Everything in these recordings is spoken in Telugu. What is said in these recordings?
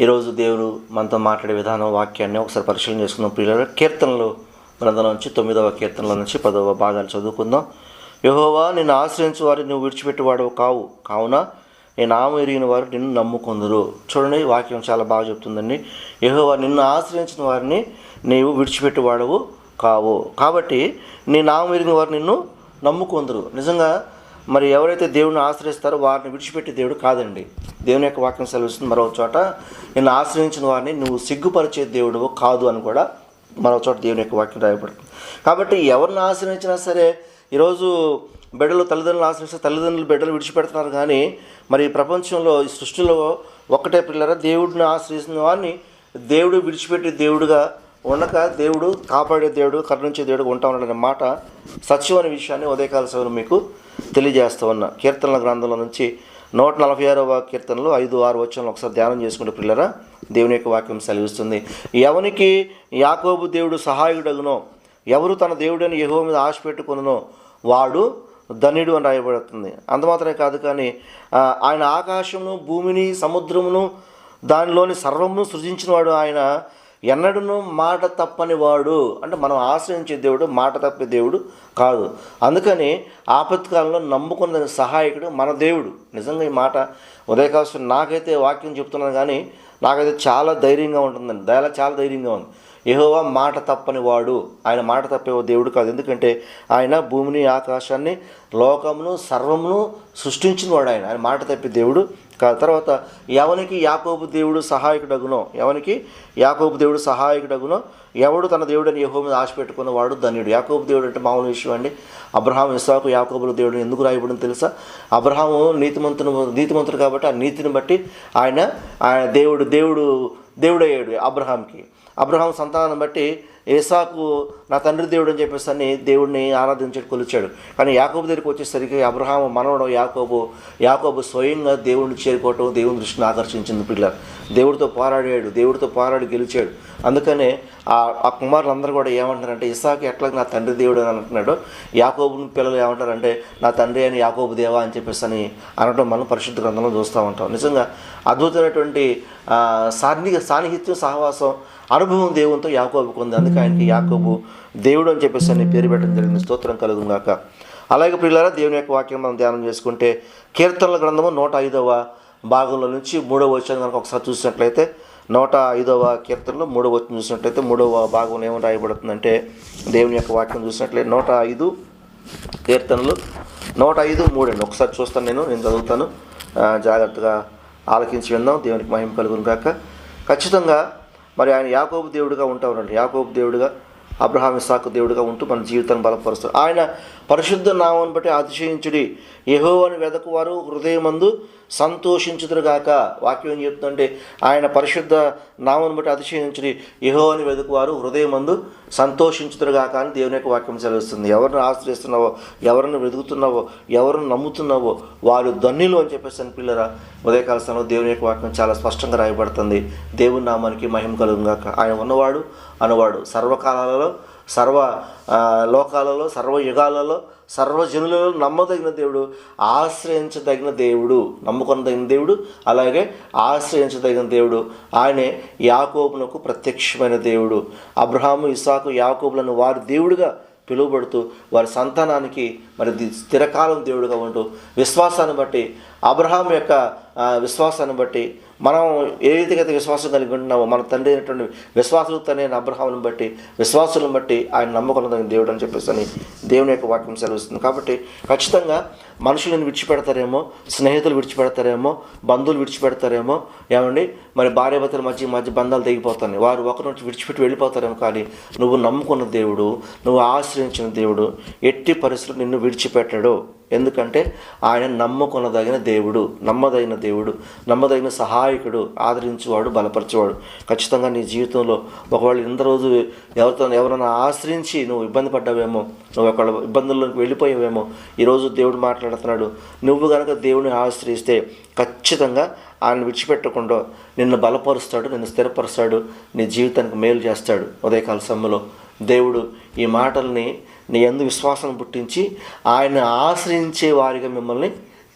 ఈరోజు దేవుడు మనతో మాట్లాడే విధానం వాక్యాన్ని ఒకసారి పరిశీలన చేసుకుందాం. ప్రియుల కీర్తనలు గ్రంథం నుంచి తొమ్మిదవ కీర్తనల నుంచి పదవ భాగాలు చదువుకుందాం. యహోవా నిన్ను ఆశ్రయించు వారు నువ్వు విడిచిపెట్టేవాడు కావు. కావున నేను ఆమె ఎరిగిన వారు నిన్ను నమ్ముకుందరు. చూడండి వాక్యం చాలా బాగా చెప్తుందండి. యహోవా నిన్ను ఆశ్రయించిన వారిని నీవు విడిచిపెట్టేవాడవు కావు. కాబట్టి నీ నామం ఎరిగిన వారు నిన్ను నమ్ముకుందరు. నిజంగా మరి ఎవరైతే దేవుని ఆశ్రయిస్తారో వారిని విడిచిపెట్టే దేవుడు కాదండి. దేవుని యొక్క వాక్యం సెలవిస్తుంది మరో చోట నిన్ను ఆశ్రయించిన వారిని నువ్వు సిగ్గుపరిచే దేవుడు కాదు అని కూడా మరో చోట దేవుని యొక్క వాక్యం రాయబడుతుంది. కాబట్టి ఎవరిని ఆశ్రయించినా సరే ఈరోజు బిడ్డలు తల్లిదండ్రులు ఆశ్రయిస్తే తల్లిదండ్రులు బిడ్డలు విడిచిపెడుతున్నారు కానీ మరి ఈ ప్రపంచంలో ఈ సృష్టిలో ఒక్కటే పిల్లరా దేవుడిని ఆశ్రయిస్తున్న వారిని దేవుడు విడిచిపెట్టి దేవుడుగా ఉండక దేవుడు కాపాడే దేవుడు కరుణించే దేవుడు ఉంటా ఉన్నాడనే మాట సత్యం అనే విషయాన్ని ఉదయకాల సమయంలో మీకు తెలియజేస్తూ ఉన్నా. కీర్తనల గ్రంథంలో నుంచి నూట నలభై ఆరవ కీర్తనలు ఐదు ఆరు వచ్చాలను ఒకసారి ధ్యానం చేసుకుంటే పిల్లరా దేవుని యొక్క వాక్యం సెలవిస్తుంది. ఎవనికి యాకోబు దేవుడు సహాయుడగునో ఎవరు తన దేవుడని యహో మీద ఆశ పెట్టుకునో వాడు ధనుడు అని రాయబడుతుంది. అంత మాత్రమే కాదు కానీ ఆయన ఆకాశమును భూమిని సముద్రమును దానిలోని సర్వమును సృజించినవాడు ఆయన ఎన్నడను మాట తప్పని వాడు. అంటే మనం ఆశ్రయించే దేవుడు మాట తప్పే దేవుడు కాదు. అందుకని ఆపత్కాలంలో నమ్ముకున్న సహాయకుడు మన దేవుడు. నిజంగా ఈ మాట ఉదయకాశం నాకైతే వాక్యం చెప్తున్నాను కానీ నాకైతే చాలా ధైర్యంగా ఉంటుందండి. దయలా చాలా ధైర్యంగా ఉంది. యెహోవా మాట తప్పని వాడు. ఆయన మాట తప్పే ఓ దేవుడు కాదు. ఎందుకంటే ఆయన భూమిని ఆకాశాన్ని లోకమును సర్వమును సృష్టించిన వాడు ఆయన. ఆయన మాట తప్పే దేవుడు తర్వాత ఎవనికి యాకోబు దేవుడు సహాయకుడగునో ఎవనికి యాకోబు దేవుడు సహాయకుడగునో ఎవడు తన దేవుడని యహో మీద ఆశ పెట్టుకున్న వాడు ధన్యుడు. యాకోబు దేవుడు అంటే మామూలు విషయం అండి. అబ్రహాం ఇస్సాకు యాకోబుల దేవుడు ఎందుకు రాయబడింది తెలుసా? అబ్రహాము నీతిమంతుడు నీతిమంతుడు కాబట్టి ఆ నీతిని బట్టి ఆయన ఆయన దేవుడు దేవుడు దేవుడయ్యాడు అబ్రహాంకి అబ్రహాం సంతానం బట్టి ఏసాకు నా తండ్రి దేవుడు అని చెప్పేసి అని దేవుడిని ఆరాధించడం కొలిచాడు. కానీ యాకోబు దగ్గరికి వచ్చేసరికి అబ్రహాం మనవడం యాకోబు యాకోబు స్వయంగా దేవుడిని చేరుకోవటం దేవుని దృష్టిని ఆకర్షించింది పిల్లలు. దేవుడితో పోరాడాడు దేవుడితో పోరాడి గెలిచాడు. అందుకనే ఆ ఆ కుమారులందరూ కూడా ఏమంటారంటే ఇసాకు ఎట్లా నా తండ్రి దేవుడు అని అంటున్నాడు? యాకోబు పిల్లలు ఏమంటారంటే నా తండ్రి అని యాకోబు దేవా అని చెప్పేసి అని అనడం మనం పరిశుద్ధ గ్రంథంలో చూస్తూ ఉంటాం. నిజంగా అద్భుతమైనటువంటి సాన్ని సాన్నిహిత్యం సహవాసం అనుభవం దేవునితో యాకోబుకు ఉంది. అందుకే ఆయనకి యాకోబు దేవుడు అని చెప్పేసి అని పేరు పెట్టడం జరిగింది. స్తోత్రం కలుగును గాక. అలాగే ప్రియులారా దేవుని యొక్క వాక్యం మనం ధ్యానం చేసుకుంటే కీర్తనల గ్రంథము నూట ఐదవ భాగంలో నుంచి మూడవ వచ్చిన కనుక ఒకసారి చూసినట్లయితే నూట ఐదవ కీర్తనలో మూడవ వచ్చిన చూసినట్లయితే మూడవ భాగంలో ఏమని రాయబడుతుందంటే దేవుని యొక్క వాక్యం చూసినట్లయితే నూట ఐదు కీర్తనలు నూట ఐదు మూడు అండి. ఒకసారి చూస్తాను నేను నేను చదువుతాను. జాగ్రత్తగా ఆలకించి విందాం దేవునికి మహిమ కలుగును కాక ఖచ్చితంగా మరి ఆయన యాకోబు దేవుడిగా ఉంటా ఉన్నాడు యాకోబు దేవుడిగా అబ్రహాం ఇసాకు దేవుడిగా ఉంటూ మన జీవితాన్ని బలపరుస్తాడు. ఆయన పరిశుద్ధ నామాన్ని బట్టి అతిశయించుడి యెహోవాను వెదకువారు హృదయమందు సంతోషించుదురుగాక. వాక్యం ఏం చెప్తుందంటే ఆయన పరిశుద్ధ నామాన్ని బట్టి అతిశయించుడి యెహోవాని వెదుకువారు హృదయమందు సంతోషించుదురుగాక అని దేవుని యొక్క వాక్యం సెలవుస్తుంది. ఎవరిని ఆశ్రయిస్తున్నావో ఎవరిని వెతుకుతున్నావో ఎవరిని నమ్ముతున్నావో వారు ధన్యులు అని చెప్పేసి అని పిల్లరా ఉదయకాల సమయంలో దేవుని యొక్క వాక్యం చాలా స్పష్టంగా రాయబడుతుంది. దేవుని నామానికి మహిమ కలుగుగాక ఆయన ఉన్నవాడు అనువాడు సర్వకాలాలలో సర్వ లోకాలలో సర్వ యుగాలలో సర్వజనులలో నమ్మదగిన దేవుడు ఆశ్రయించదగిన దేవుడు నమ్ముకొనదగిన దేవుడు అలాగే ఆశ్రయించదగిన దేవుడు. ఆయనే యాకోబునకు ప్రత్యక్షమైన దేవుడు. అబ్రహాము ఇసాకు యాకోబులను వారి దేవుడిగా పిలువబడుతూ వారి సంతానానికి మరి స్థిరకాలం దేవుడుగా ఉంటూ విశ్వాసాన్ని బట్టి అబ్రహాం యొక్క విశ్వాసాన్ని బట్టి మనం ఏ రీతిగా విశ్వాసం కలిగి ఉంటున్నామో మన తండ్రి అయినటువంటి విశ్వాసులు తనే అబ్రహాంను బట్టి విశ్వాసులను బట్టి ఆయన నమ్మకం దేవుడు అని చెప్పేసి అని దేవుని యొక్క వాక్యం సెలవుస్తుంది. కాబట్టి ఖచ్చితంగా మనుషులను విడిచిపెడతారేమో స్నేహితులు విడిచిపెడతారేమో బంధువులు విడిచిపెడతారేమో ఏమండి? మరి భార్యాభర్తల మధ్య మధ్య బంధాలు తెగిపోతాయి వారు ఒకరి నుంచి విడిచిపెట్టి వెళ్ళిపోతారేమో కానీ నువ్వు నమ్ముకున్న దేవుడు నువ్వు ఆశ్రయించిన దేవుడు ఎట్టి పరిస్థితులు నిన్ను విడిచిపెట్టడు. ఎందుకంటే ఆయన నమ్ముకొనదగిన దేవుడు నమ్మదగిన దేవుడు నమ్మదగిన సహాయకుడు ఆదరించేవాడు బలపరిచేవాడు. ఖచ్చితంగా నీ జీవితంలో ఒకవేళ ఇంత రోజు ఎవరితో ఎవరైనా ఆశ్రయించి నువ్వు ఇబ్బంది పడ్డావేమో నువ్వు ఒకళ్ళ ఇబ్బందుల్లోకి వెళ్ళిపోయావేమో ఈరోజు దేవుడు మాట్లాడుతున్నాడు నువ్వు కనుక దేవుని ఆశ్రయిస్తే ఖచ్చితంగా ఆయన విడిచిపెట్టకుండా నిన్ను బలపరుస్తాడు నిన్ను స్థిరపరుస్తాడు నీ జీవితానికి మేలు చేస్తాడు. ఉదయకాల సమ్మెలో దేవుడు ఈ మాటల్ని నీ ఎందు విశ్వాసం పుట్టించి ఆయన ఆశ్రయించే వారిగా మిమ్మల్ని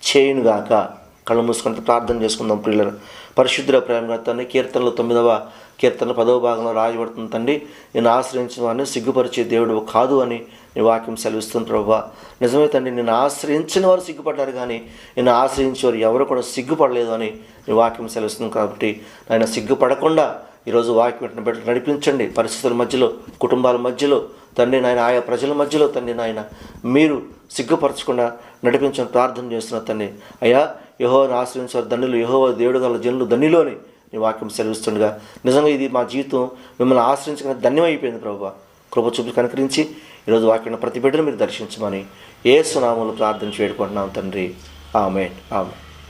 చేయునుగాక. కళ్ళు మూసుకుంటే ప్రార్థన చేసుకుందాం ప్రియుల పరిశుద్ధ ప్రేమ తండ్రి కీర్తనలు తొమ్మిదవ కీర్తన పదవ భాగంలో రాయబడుతుంది తండ్రి. నేను ఆశ్రయించిన వారిని సిగ్గుపరిచే దేవుడు కాదు అని నీ వాక్యం సెలవిస్తుంది ప్రభా. నిజమే తండ్రి నేను ఆశ్రయించిన వారు సిగ్గుపడ్డారు కానీ నేను ఆశ్రయించే వారు ఎవరు కూడా సిగ్గుపడలేదు అని నీ వాక్యం సెలవిస్తుంది కాబట్టి ఆయన సిగ్గుపడకుండా ఈరోజు వాక్యం వెంటనే బిడ్డలు నడిపించండి. పరిస్థితుల మధ్యలో కుటుంబాల మధ్యలో తండ్రి నాయన ఆయా ప్రజల మధ్యలో తండ్రి నాయన మీరు సిగ్గుపరచకుండా నడిపించడం ప్రార్థన చేస్తున్న తండ్రి. అయ్యా యహోని ఆశ్రయించారు ధనులు యహోవ దేవుడు గల జనులు ధనిలోని నీ వాక్యం సెలవిస్తుండగా నిజంగా ఇది మా జీవితం మిమ్మల్ని ఆశ్రయించగా ధన్యమైపోయింది ప్రభు కృప చూపు కనుకరించి ఈరోజు వాక్యం ప్రతి బిడ్డను మీరు దర్శించమని ఏ సునామంలో ప్రార్థన చేడుకుంటున్నాం తండ్రి. ఆమె ఆమె